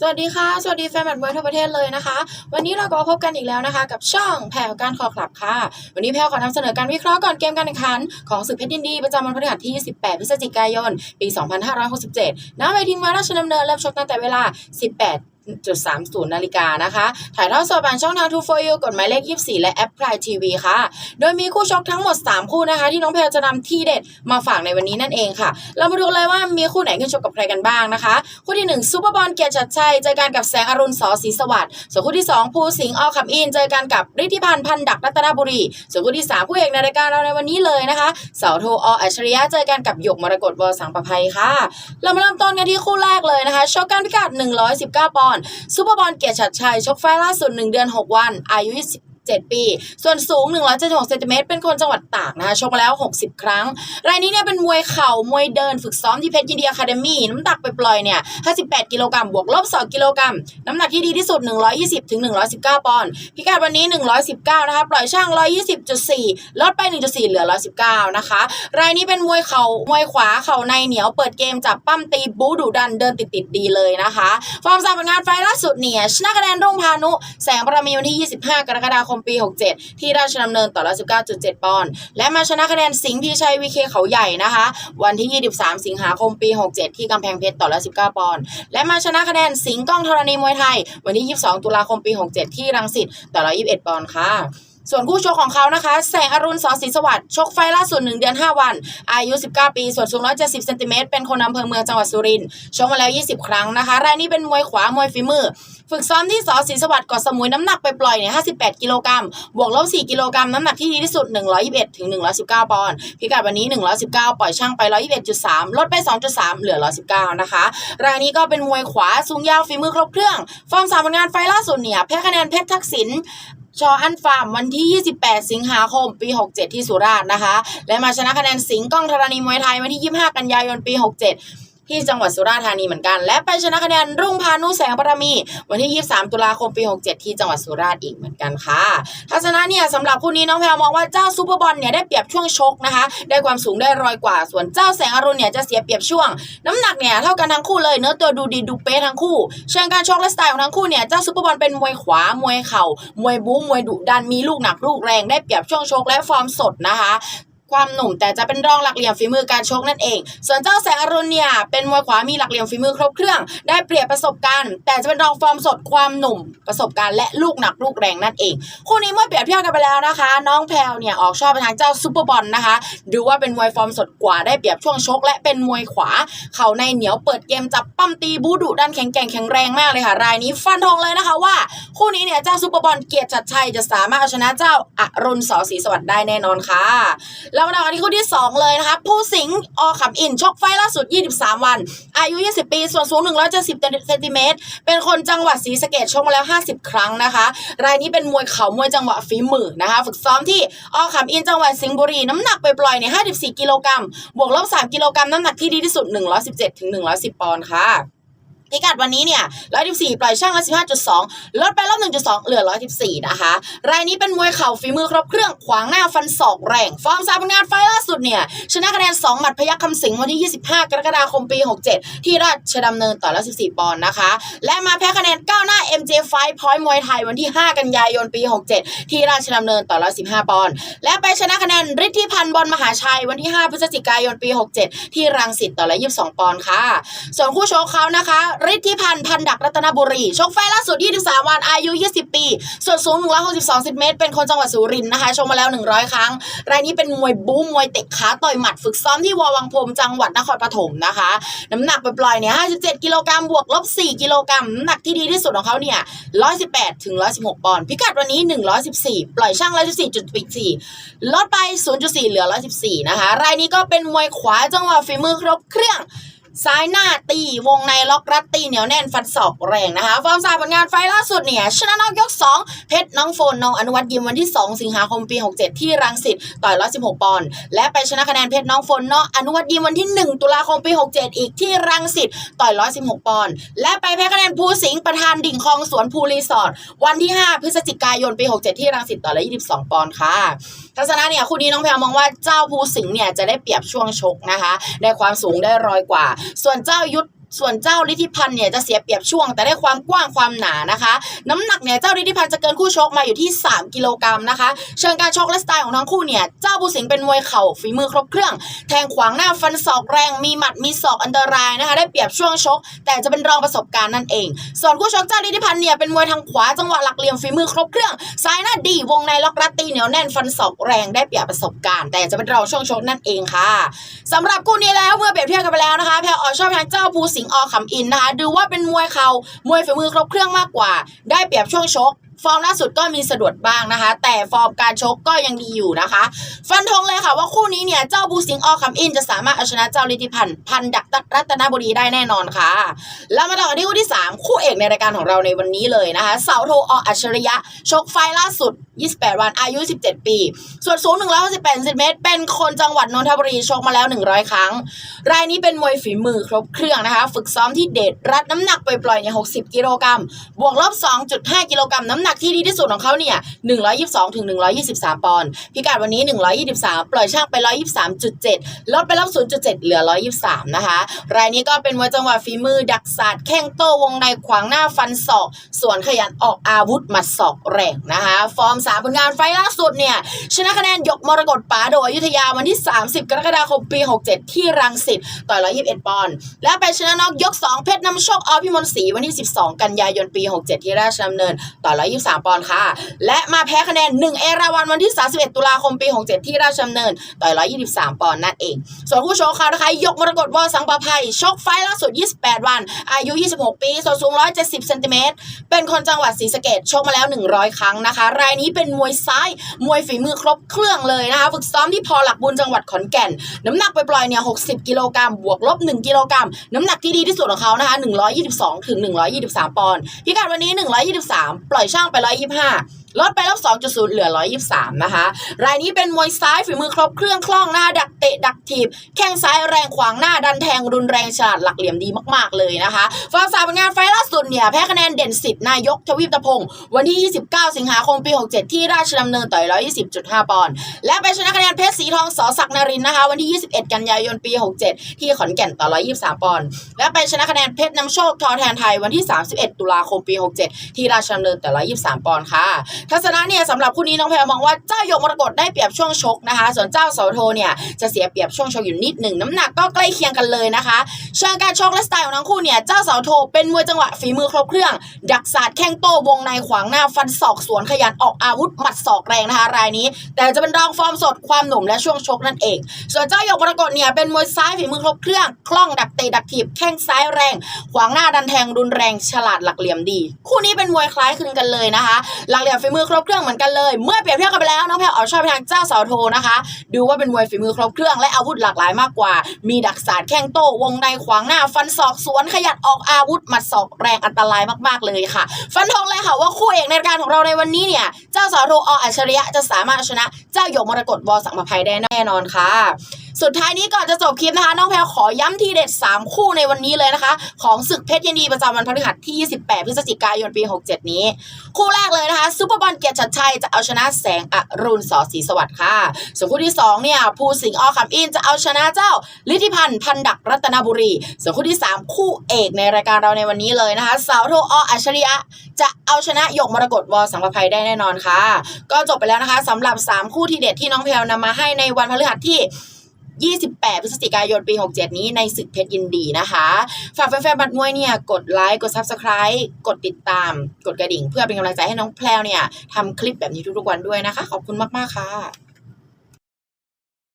สวัสดีค่ะ สวัสดีแฟนแบดมวยทั่วประเทศเลยนะคะ วันนี้เราก็พบกันอีกแล้วนะคะ กับช่องแพรวการคอคลับค่ะ วันนี้แพรวขอนำเสนอการวิเคราะห์ก่อนเกมการแข่งขัน ของศึกเพชรยินดี ประจำวันพฤหัสที่ 18 พฤศจิกายน ปี 2567 ณ เวทีมวราชดำเนินเริ่มชกตั้งแต่เวลา 18 จุด30นาฬิกานะคะ ถ่ายทอดสดผ่านช่องทาง True for You กดหมายเลข 24 และแอปพลายทีวีค่ะ โดยมีคู่ชกทั้งหมด 3 คู่นะคะ ที่น้องแพรจะนำที่เด็ดมาฝากในวันนี้นั่นเองค่ะ เรามาดูเลยว่ามีคู่ไหนขึ้นชกกับใครกันบ้างนะคะ คู่ที่ 1 ซูเปอร์บอลเกียรติชัดชัยเจอกันกับแสงอรุณสอศรีสวัสดิ์ส่วนคู่ที่ 2 ภูสิงห์อคำอินเจอกันกับฤทธิพันธ์พันดักรัตนบุรี ส่วนคู่ที่3ผู้เอกในรายการเราในวันนี้เลยนะคะเสาโทออัจฉริยะเจอกันกับหยกมรกตวสังประภัยค่ะ เรามาเริ่มต้นกันที่คู่แรกเลยนะคะชกกันพิกัด 119 ปอนดซูเปอร์บอลเกียรติชัดชัยชกไฟล์ล่าสุด 1 เดือน 6 วัน อายุ 7 ปี ส่วนสูง 176เซนติเมตรเป็นคนจังหวัดตากนะคะชกมาแล้ว 60 ครั้ง รายนี้เนี่ยเป็นมวยเข่ามวยเดินฝึกซ้อมที่เพชรยินดีอะคาเดมี่น้ำหนักไปปล่อยเนี่ย 58 กิโลกรัมบวกลบ 2 กิโลกรัมน้ำหนักที่ดีที่สุด 120ถึง119 ปอนด์พิกัดวันนี้ 119 นะคะปล่อยช่าง 120.4 ลดไป 1.4 เหลือ 119 นะคะ รายนี้เป็นมวยเข่ามวยขวาเข่าในเหนียวเปิดเกมจับปั้มตีบูดุดันเดินติดติดดีเลยนะคะฟอร์มสามผลงานไฟล์ล่าสุดเนี่ยชนะคะแนนรุ่งพานุ แสงบารมีวันที่ 25 กรกฎาคมปี 67 ที่ราชดำเนินต่อละ19.7 ปอนด์และมาชนะคะแนนสิงห์พีชัยวีเคเขาใหญ่นะคะ วันที่ 23 สิงหาคมปี 67 ที่กำแพงเพชรต่อละ19 ปอนด์และมาชนะคะแนนสิงห์ก้องธรณีมวยไทย วันที่ 22 ตุลาคมปี 67 ที่รังสิตต่อละ21 ปอนด์ค่ะ ส่วนคู่ชกของเขานะคะ แสงอรุณสอศรีสวัสดิ์ชกไฟล์ล่าสุด1เดือน 5 วัน อายุ 19 ปี ส่วนสูง 170เซนติเมตรเป็นคนอำเภอเมืองจังหวัดสุรินทร์ชกมาแล้ว 20 ครั้งนะคะ รายนี้เป็นมวยขวามวยฝีมือ ฝึกซ้อมที่สอศรีสวัสดิ์กาะสมุยน้ำหนักไปปล่อยเนี่ย58 กิโลกรัมบวกลบ4กิโลกรัมน้ำหนักที่ดีที่สุด 121ถึง119 ปอนด์พิกัดวันนี้ 119 ปล่อยช่างไป 121.3 ลดไป 2.3 เหลือ 119 นะคะ รายนี้ก็เป็นมวยขวาสูงยาวฝีมือครบเครื่องฟอร์มสามผลงานไฟล่าสุดเนี่ยแพ้คะแนนเพชรทักษิณ ชออันฟาร์มวันที่ 28 สิงหาคม ปี 67 ที่สุราษฎร์นะคะ และมาชนะคะแนนสิงห์ก้องธรณีมวยไทยวันที่ 25 กันยายน ปี 67 ที่จังหวัดสุราษฎร์ธานีเหมือนกัน และไปชนะคะแนนรุ่งพานุแสงบารมี วันที่ 23 ตุลาคมปี 67 ที่จังหวัดสุราษฎร์อีกเหมือนกันค่ะทัศนะเนี่ยสำหรับคู่นี้น้องแพรมองว่าเจ้าซูเปอร์บอลเนี่ยได้เปรียบช่วงชกนะคะ ได้ความสูงได้รอยกว่า ส่วนเจ้าแสงอรุณเนี่ยจะเสียเปรียบช่วง น้ำหนักเนี่ยเท่ากันทั้งคู่เลยเนื้อตัวดูดีดูเป๊ะทั้งคู่ เชิงการชกและสไตล์ของทั้งคู่เนี่ยเจ้าซูเปอร์บอลเป็นมวยขวามวยเข่ามวยบู๊มวยดุดันมีลูกหนักลูกแรงได้เปรียบช่วงชกและฟอร์มสดนะคะ ความหนุ่มแต่จะเป็นรองหลักเหลี่ยมฝีมือการชกนั่นเอง ส่วนเจ้าแสงอรุณเนี่ยเป็นมวยขวามีหลักเหลี่ยมฝีมือครบเครื่อง ได้เปรียบประสบการณ์ แต่จะเป็นรองฟอร์มสดความหนุ่ม ประสบการณ์และลูกหนักลูกแรงนั่นเอง คู่นี้เมื่อเปรียบเทียบกันไปแล้วนะคะ น้องแพลวเนี่ยออกชอบไปทางเจ้าซูเปอร์บอลนะคะ ดูว่าเป็นมวยฟอร์มสดกว่าได้เปรียบช่วงชก และเป็นมวยขวา เข่าในเหนียวเปิดเกมจับปั้มตีบูดุดันแข็งแกร่งแข็งแรงมากเลยค่ะรายนี้ฟันธงเลยนะคะว่า คู่นี้เนี่ยเจ้าซูเปอร์บอลเกียรติชัดชัยจะสามารถเอาชนะเจ้าอรุณสอศรีสวัสดิ์ได้แน่นอนค่ะแล้วมาดูกันที่คู่ที่ 2 เลยนะคะผู้สิงห์อขำอินชกไฟล่าสุด 23 วัน อายุ 20 ปี ส่วนสูง 170เซนติเมตรเป็นคนจังหวัดศรีสะเกดชกมาแล้ว 50 ครั้งนะคะ รายนี้เป็นมวยเข่ามวยจังหวะฝีมือนะคะ ฝึกซ้อมที่อขำอินจังหวัดสิงห์บุรี น้ำหนักไปปล่อยๆเนี่ย54 กิโลกรัมบวกลบ 3 กิโลกรัมน้ำหนักที่ดีที่สุด 117ถึง110 ปอนด์ค่ะ พิกัดวันนี้เนี่ย114ปล่อยช่างละ15.2ลดไปรอบ1.2เหลือ114นะคะ รายนี้เป็นมวยเข่าฝีมือครบเครื่องขวางหน้าฟันศอกแรงฟอร์มสามผลงานไฟล์ล่าสุดเนี่ยชนะคะแนน2หมัดพยัคฆ์คำสิงวันที่25กรกฎาคมปี67ที่ราชดำเนินต่อละ14ปอนด์นะคะ และมาแพ้คะแนนก้าวหน้า MJ Fight Point มวยไทยวันที่5กันยายนปี67ที่ราชดำเนินต่อละ15ปอนด์และไปชนะคะแนนฤทธิพันธ์บอลมหาชัยวันที่5พฤศจิกายนปี67ที่รังสิตต่อละ22ปอนด์ค่ะส่วนคู่โชกเขานะคะฤทธิพันธ์พันดักรัตนบุรีชกไฟล่าสุด 23 วันอายุ 20 ปี ส่วนสูง 162เซนติเมตร เป็นคนจังหวัดสุรินทร์นะคะชกมาแล้ว 100 ครั้ง รายนี้เป็นมวยบู๊มวยเตะขาต่อยหมัดฝึกซ้อมที่ววังพรมจังหวัดนครปฐมนะคะ น้ำหนักปล่อยๆเนี่ย 57 กิโลกรัมบวกลบ 4 กิโลกรัมน้ำหนักที่ดีที่สุดของเขาเนี่ย 118 ถึง 116 ปอนด์พิกัดวันนี้ 114 ปล่อยช่าง 114.4 ลดไป 0.4 เหลือ 114 นะคะ รายนี้ก็เป็นมวยขวาจังหวะฝีมือครบเครื่อง ซ้ายหน้าตีวงในล็อกรัดตีเหนียวแน่นฟันศอกแรงนะคะฟอร์มสายผลงานไฟล์ล่าสุดเนี่ยชนะนอกยก 2 เพชรน้องโฟนน้องอนุวัตยิมวันที่ 2 สิงหาคมปี 67 ที่รังสิตต่อย116 ปอนด์และไปชนะคะแนนเพชรน้องโฟนน้องอนุวัตยิมวันที่ 1 ตุลาคมปี 67 อีกที่รังสิตต่อย116 ปอนด์และไปแพ้คะแนนภูสิงห์ประธานดิ่งคลองสวนภูรีสอร์ทวันที่ 5 พฤศจิกายนปี 67 ที่รังสิตต่อย122 ปอนด์ค่ะ ทัศนะเนี่ยคู่นี้น้องแพรมองว่าเจ้าภูสิงห์เนี่ยจะได้เปรียบช่วงชกนะคะ ได้ความสูงได้รอยกว่า ส่วนเจ้ายุทธ ส่วนเจ้าลิทธิพันธ์เนี่ยจะเสียเปรียบช่วง แต่ได้ความกว้างความหนานะคะ น้ำหนักเนี่ยเจ้าลิทธิพันธ์จะเกินคู่ชกมาอยู่ที่ 3 กิโลกรัมนะคะ เชิงการชกและสไตล์ของทั้งคู่เนี่ยเจ้าภูสิงเป็นมวยเข่าฝีมือครบเครื่อง แทงขวางหน้าฟันศอกแรงมีหมัดมีศอกอันตรายนะคะ ได้เปรียบช่วงชก แต่จะเป็นรองประสบการณ์นั่นเอง ส่วนคู่ชกเจ้าลิทธิพันธ์เนี่ยเป็นมวยทางขวาจังหวะหลักเหลี่ยมฝีมือครบเครื่องซ้ายหน้าดีวงในล็อกรัดตีเหนียวแน่นฟันศอกแรงได้เปรียบประสบการณ์ แต่จะเป็นรองช่วงชกนั่นเองค่ะสำหรับคู่นี้แล้วเมื่อเปรียบเทียบกันไปแล้วนะคะแพรออชอบทางเจ้าภูสิงห์อขำอินนะคะดูว่าเป็นมวยเข่ามวยฝีมือครบเครื่องมากกว่า ได้เปรียบช่วงชก ฟอร์มล่าสุดก็มีสะดุดบ้างนะคะ แต่ฟอร์มการชกก็ยังดีอยู่นะคะ ฟันธงเลยค่ะว่าคู่นี้เนี่ยเจ้าบูสิงห์อคำอินจะสามารถเอาชนะเจ้าลิทธิพันธ์พันดักรัตนบุรีได้แน่นอนค่ะแล้วมาต่อกันที่คู่ที่ 3 คู่เอกในรายการของเราในวันนี้เลยนะคะเสาโทออัจฉริยะชกไฟล์ล่าสุด 28 วันอายุ 17 ปี ส่วนสูง168เซนติเมตร เป็นคนจังหวัดนนทบุรีชกมาแล้ว 100 ครั้ง รายนี้เป็นมวยฝีมือครบเครื่องนะคะ ฝึกซ้อมที่เดชรัดน้ำหนักปล่อยๆเนี่ย60 กิโลกรัมบวกลบ 2.5 กิโลกรัมน้ำหนักนักที่ดีที่สุดของเขาเนี่ย122ถึง123 ปอนด์พิกัดวันนี้ 123 ปล่อยช่างไป 123.7 ลดไปลบ0.7 เหลือ 123 นะคะ รายนี้ก็เป็นวยจังหวะฝีมือ ดักศาสตร์แข้งโต้วงในขวางหน้าฟันศอก ส่วนขยันออกอาวุธหมัดศอกแรงนะคะ ฟอร์มสามผลงานไฟล่าสุดเนี่ย ชนะคะแนนยกมรกตป๋าโดยอยุธยาวันที่ 30 กรกฎาคมปี 67 ที่รังสิตต่อย 121 ปอนด์แล้วไปชนะนอกยก 2 เพชรนำโชคอภิมลศรีวันที่ 12 กันยายนปี 67 ที่ราชดำเนินต่อ1 23 ปอนด์ค่ะ และมาแพ้คะแนน 1 เอราวันวันที่ 31 ตุลาคมปี 67 ที่ราชดำเนิน ต่อย 123 ปอนด์นั่นเอง ส่วนผู้โชว์เขานะคะ ยกมรกตวอสังประภัย ชกไฟล่าสุด 28 วัน อายุ 26 ปีส่วนสูง 170 เซนติเมตร เป็นคนจังหวัดศรีสะเกดชกมาแล้ว 100 ครั้งนะคะ รายนี้เป็นมวยซ้าย มวยฝีมือครบเครื่องเลยนะคะ ฝึกซ้อมที่พอหลักบุญจังหวัดขอนแก่น น้ำหนักไปปล่อยเนี่ย 60 กิโลกรัมบวกลบ 1 กิโลกรัม น้ำหนักที่ดีที่สุดของเขานะคะ 122 ถึง 123 ปอนด์ พิกัดวันนี้ 123 ปล่อยช่างไป 125 ลดไปลบ2.0 เหลือ 123 นะคะ รายนี้เป็นมวยซ้ายฝีมือครบเครื่องคล่องหน้าดักเตะดัก ถีบแข้งซ้ายแรงขวางหน้าดันแทงรุนแรงฉลาดหลักเหลี่ยมดีมากๆเลยนะคะฟอร์มสามผลงานไฟล์ล่าสุดเนี่ยแพ้คะแนนเด่นสิทธิ์นายกทวีปตะพงศ์วันที่ 29 สิงหาคมปี 67 ที่ราชดำเนินต่อย120.5 ปอนด์และไปชนะคะแนนเพชรสีทองสอศักดิ์นรินนะคะ วันที่ 21 กันยายนปี 67 ที่ขอนแก่นต่อ123 ปอนด์และไปชนะคะแนนเพชรนำโชคทอแทนไทยวันที่ 31 ตุลาคมปี 67 ที่ราชดำเนินต่อ123 ปอนด์ค่ะ ทัศนะเนี่ยสำหรับคู่นี้น้องแพรมองว่าเจ้าหยกมรกตได้เปรียบช่วงชกนะคะ ส่วนเจ้าเสาโทเนี่ยจะเสียเปรียบช่วงชกอยู่นิดหนึ่งน้ำหนักก็ใกล้เคียงกันเลยนะคะเชิงการชกและสไตล์ของทั้งคู่เนี่ยเจ้าเสาโทเป็นมวยจังหวะฝีมือครบเครื่อง ดักศาสตร์แข้งโต้วงในขวางหน้าฟันศอกสวนขยันออกอาวุธหมัดศอกแรงนะคะรายนี้ แต่จะเป็นรองฟอร์มสดความหนุ่มและช่วงชกนั่นเอง ส่วนเจ้าหยกมรกตเนี่ยเป็นมวยซ้ายฝีมือครบเครื่องคล่องดักเตะดักถีบแข้งซ้ายแรง ขวางหน้าดันแทงรุนแรงฉลาดหลักเหลี่ยมดี คู่นี้เป็นมวยคล้ายคลึงกันเลยนะคะ หลักเหลี่ยมฝีมือครบเครื่องเหมือนกันเลย เมื่อเปรียบเทียบกันไปแล้วน้องแพรออกชอบไปทางเจ้าสาโทนะคะ ดูว่าเป็นมวยฝีมือครบเครื่องและอาวุธหลากหลายมากกว่า มีดักสารแข้งโต้วงในขวางหน้า ฟันศอกสวนขยันออกอาวุธหมัดศอกแรงอันตรายมากๆเลยค่ะ ฟันธงเลยค่ะว่าคู่เอกในรายการของเราในวันนี้เนี่ย เจ้าสาโทออัจฉริยะจะสามารถชนะเจ้าหยกมรกตวอสังมาภัยได้แน่นอนค่ะ สุดท้ายนี้ก่อนจะจบคลิปนะคะ น้องแพรขอย้ำทีเด็ด 3 คู่ในวันนี้เลยนะคะ ของศึกเพชรยินดีประจำวันพฤหัสที่ 28 พฤศจิกายนปี 67 นี้ คู่แรกเลยนะคะซูเปอร์บอลเกียรติชัดชัยจะเอาชนะแสงอรุณสอศรีสวัสดิ์ค่ะ ส่วนคู่ที่ 2 เนี่ยภูสิงห์อคำอินจะเอาชนะเจ้าลิทธิพันธ์พันดักรัตนบุรี ส่วนคู่ที่ 3 คู่เอกในรายการเราในวันนี้เลยนะคะสาวโทออัจฉริยะ จะเอาชนะหยกมรกตวอสังประภัยได้แน่นอนค่ะ ก็จบไปแล้วนะคะสำหรับ 3 คู่ทีเด็ดที่น้องแพลวนำมาให้ในวันพฤหัสที่ 28 พฤศจิกายนปี 67 นี้ในศึกเพชรยินดีนะคะ ฝากแฟนๆบัตรมวยเนี่ยกดไลค์ กด Subscribe กดติดตาม กดกระดิ่ง เพื่อเป็นกำลังใจให้น้องแพลวเนี่ยทำคลิปแบบนี้ทุกๆวันด้วยนะคะ ขอบคุณมากๆค่ะ